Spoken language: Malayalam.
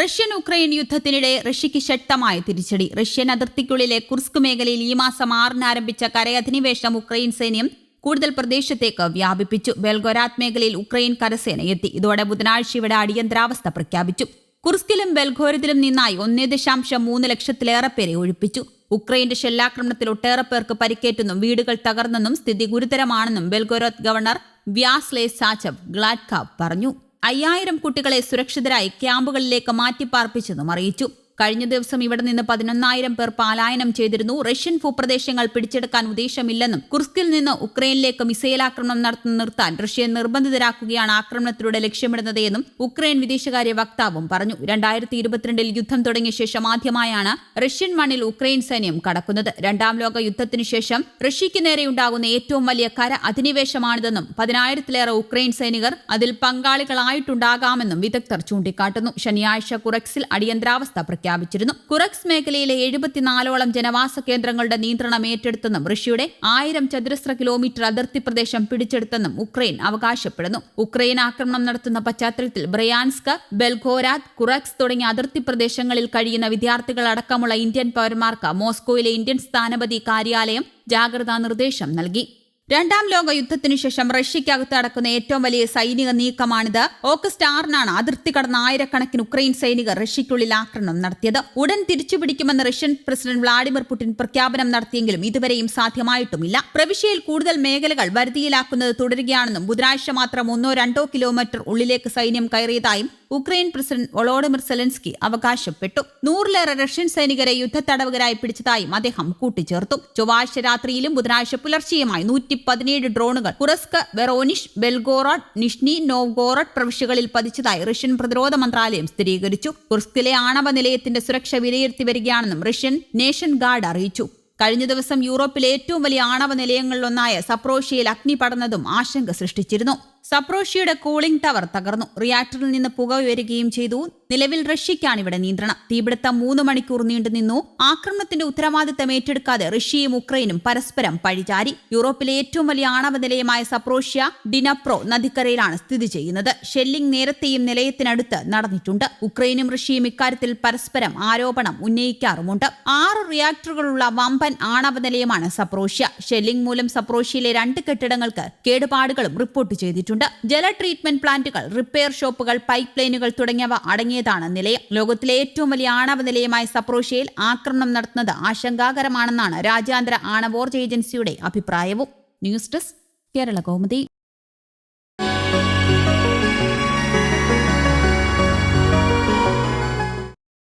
റഷ്യൻ ഉക്രൈൻ യുദ്ധത്തിനിടെ റഷ്യയ്ക്ക് ശക്തമായ തിരിച്ചടി. റഷ്യൻ അതിർത്തിക്കുള്ളിലെ കുർസ്ക് മേഖലയിൽ ഈ മാസം ആറിന് ആരംഭിച്ച കരയധിനിവേശം ഉക്രൈൻ സൈന്യം കൂടുതൽ പ്രദേശത്തേക്ക് വ്യാപിപ്പിച്ചു. ബെൽഗൊരാത് മേഖലയിൽ ഉക്രൈൻ കരസേന എത്തി ഇതോടെ ബുധനാഴ്ച ഇവിടെ അടിയന്തരാവസ്ഥ പ്രഖ്യാപിച്ചു. കുർസ്കിലും ബെൽഘോരത്തിലും നിന്നായി ഒന്നേ ദശാംശം മൂന്ന് ലക്ഷത്തിലേറെ പേരെ ഒഴിപ്പിച്ചു. ഉക്രൈന്റെ ഷെല്ലാക്രമണത്തിൽ ഒട്ടേറെ പേർക്ക് പരിക്കേറ്റെന്നും വീടുകൾ തകർന്നെന്നും സ്ഥിതി ഗുരുതരമാണെന്നും ബെൽഗോരോത്ത് ഗവർണർ വ്യാസ്ലേ സാച്ചവ് ഗ്ലാഡ്കാവ് പറഞ്ഞു. അയ്യായിരം കുട്ടികളെ സുരക്ഷിതരായി ക്യാമ്പുകളിലേക്ക് മാറ്റിപ്പാർപ്പിച്ചെന്നും അറിയിച്ചു കഴിഞ്ഞ ദിവസം ഇവിടെ നിന്ന് പതിനൊന്നായിരം പേർ പലായനം ചെയ്തിരുന്നു. റഷ്യൻ ഭൂപ്രദേശങ്ങൾ പിടിച്ചെടുക്കാൻ ഉദ്ദേശമില്ലെന്നും കുർസ്കിൽ നിന്ന് ഉക്രൈനിലേക്ക് മിസൈൽ ആക്രമണം നടത്തുന്ന നിർത്താൻ റഷ്യ നിർബന്ധിതരാക്കുകയാണ് ആക്രമണത്തിലൂടെ ലക്ഷ്യമിടുന്നത് എന്നും ഉക്രൈൻ വിദേശകാര്യ വക്താവും പറഞ്ഞു. രണ്ടായിരത്തി ഇരുപത്തിരണ്ടിൽ യുദ്ധം തുടങ്ങിയ ശേഷം ആദ്യമായാണ് റഷ്യൻ മണ്ണിൽ ഉക്രൈൻ സൈന്യം കടക്കുന്നത്. രണ്ടാം ലോക യുദ്ധത്തിനു ശേഷം റഷ്യയ്ക്ക് നേരെയുണ്ടാകുന്ന ഏറ്റവും വലിയ കര അധിനിവേശമാണിതെന്നും പതിനായിരത്തിലേറെ ഉക്രൈൻ സൈനികർ അതിൽ പങ്കാളികളായിട്ടുണ്ടാകാമെന്നും വിദഗ്ധർ ചൂണ്ടിക്കാട്ടുന്നു. ശനിയാഴ്ച കുറക്സിൽ അടിയന്തരാവസ്ഥ പ്രഖ്യാപിച്ചിരുന്നു. കുറക്സ് മേഖലയിലെ എഴുപത്തിനാലോളം ജനവാസ കേന്ദ്രങ്ങളുടെ നിയന്ത്രണം ഏറ്റെടുത്തെന്നും റഷ്യയുടെ ആയിരം ചതുരശ്ര കിലോമീറ്റർ അതിർത്തി പ്രദേശം പിടിച്ചെടുത്തെന്നും ഉക്രൈൻ അവകാശപ്പെടുന്നു. ഉക്രൈൻ ആക്രമണം നടത്തുന്ന പശ്ചാത്തലത്തിൽ ബ്രയാൻസ്ക് ബെൽഖോരാത് കുറക്സ് തുടങ്ങിയ അതിർത്തി പ്രദേശങ്ങളിൽ കഴിയുന്ന വിദ്യാർത്ഥികളടക്കമുള്ള ഇന്ത്യൻ പൗരന്മാർക്ക് മോസ്കോയിലെ ഇന്ത്യൻ സ്ഥാനപതി കാര്യാലയം ജാഗ്രതാ നിർദ്ദേശം നൽകി. രണ്ടാം ലോക യുദ്ധത്തിനു ശേഷം റഷ്യയ്ക്കകത്ത് നടക്കുന്ന ഏറ്റവും വലിയ സൈനിക നീക്കമാണിത്. ഓഗസ്റ്റ് ആറിനാണ് അതിർത്തി കടന്ന ആയിരക്കണക്കിന് ഉക്രൈൻ സൈനികർ റഷ്യയ്ക്കുള്ളിൽ ആക്രമണം നടത്തിയത്. ഉടൻ തിരിച്ചുപിടിക്കുമെന്ന് റഷ്യൻ പ്രസിഡന്റ് വ്ളാഡിമിർ പുടിൻ പ്രഖ്യാപനം നടത്തിയെങ്കിലും ഇതുവരെയും സാധ്യമായിട്ടുമില്ല. പ്രവിശ്യയിൽ കൂടുതൽ മേഖലകൾ വരുതിയിലാക്കുന്നത് തുടരുകയാണെന്നും ബുധനാഴ്ച മാത്രം ഒന്നോ രണ്ടോ കിലോമീറ്റർ ഉള്ളിലേക്ക് സൈന്യം കയറിയതായും ഉക്രൈൻ പ്രസിഡന്റ് വൊളോഡിമിർ സെലൻസ്കി അവകാശപ്പെട്ടു. നൂറിലേറെ റഷ്യൻ സൈനികരെ യുദ്ധത്തടവുകരായി പിടിച്ചതായും അദ്ദേഹം കൂട്ടിച്ചേർത്തു. ചൊവ്വാഴ്ച രാത്രിയിലും ബുധനാഴ്ച പുലർച്ചെയുമായി നൂറ്റി പതിനേഴ് ഡ്രോണുകൾ കുറസ്ക് വെറോനിഷ് ബെൽഗോറോഡ് നിഷ്നി നോവ്ഗോറഡ് പ്രവിശ്യകളിൽ പതിച്ചതായി റഷ്യൻ പ്രതിരോധ മന്ത്രാലയം സ്ഥിരീകരിച്ചു. കുർസ്കിലെ ആണവ നിലയത്തിന്റെ സുരക്ഷ വിലയിരുത്തി വരികയാണെന്നും റഷ്യൻ നേഷൻ ഗാർഡ് അറിയിച്ചു. കഴിഞ്ഞ ദിവസം യൂറോപ്പിലെ ഏറ്റവും വലിയ ആണവ നിലയങ്ങളിലൊന്നായ സപ്രോഷ്യയിൽ അഗ്നി പടർന്നതും ആശങ്ക സൃഷ്ടിച്ചിരുന്നു. സപ്രോഷ്യയുടെ കൂളിംഗ് ടവർ തകർന്നു. റിയാക്ടറിൽ നിന്ന് പുക ഉയരുകയും ചെയ്തു. നിലവിൽ റഷ്യയ്ക്കാണ് ഇവിടെ നിയന്ത്രണം. തീപിടുത്തം മൂന്ന് മണിക്കൂർ നീണ്ടുനിന്നു ആക്രമണത്തിന്റെ ഉത്തരവാദിത്തം ഏറ്റെടുക്കാതെ റഷ്യയും ഉക്രൈനും പരസ്പരം പഴിചാരി. യൂറോപ്പിലെ ഏറ്റവും വലിയ ആണവ നിലയമായ സപ്രോഷ്യ ഡിനപ്രോ നദിക്കരയിലാണ് സ്ഥിതി ചെയ്യുന്നത്. ഷെല്ലിംഗ് നേരത്തെയും നിലയത്തിനടുത്ത് നടന്നിട്ടുണ്ട്. ഉക്രൈനും റഷ്യയും ഇക്കാര്യത്തിൽ പരസ്പരം ആരോപണം ഉന്നയിക്കാറുമുണ്ട്. ആറ് റിയാക്ടറുകളുള്ള വമ്പൻ ആണവ നിലയമാണ് സപ്രോഷ്യ. ഷെല്ലിംഗ് മൂലം സപ്രോഷ്യയിലെ രണ്ട് കെട്ടിടങ്ങൾക്ക് കേടുപാടുകളും റിപ്പോർട്ട് ചെയ്തിട്ടുണ്ട്. ജല ട്രീറ്റ്മെന്റ് പ്ലാന്റുകൾ റിപ്പയർ ഷോപ്പുകൾ പൈപ്പ് ലൈനുകൾ തുടങ്ങിയവ അടങ്ങിയതാണ് നിലയം. ലോകത്തിലെ ഏറ്റവും വലിയ ആണവ നിലയമായ സപ്രോഷ്യയിൽ ആക്രമണം നടത്തുന്നത് ആശങ്കാകരമാണെന്നാണ് രാജ്യാന്തര ആണവോർജ ഏജൻസിയുടെ അഭിപ്രായവും. News desk Kerala Kaumudi.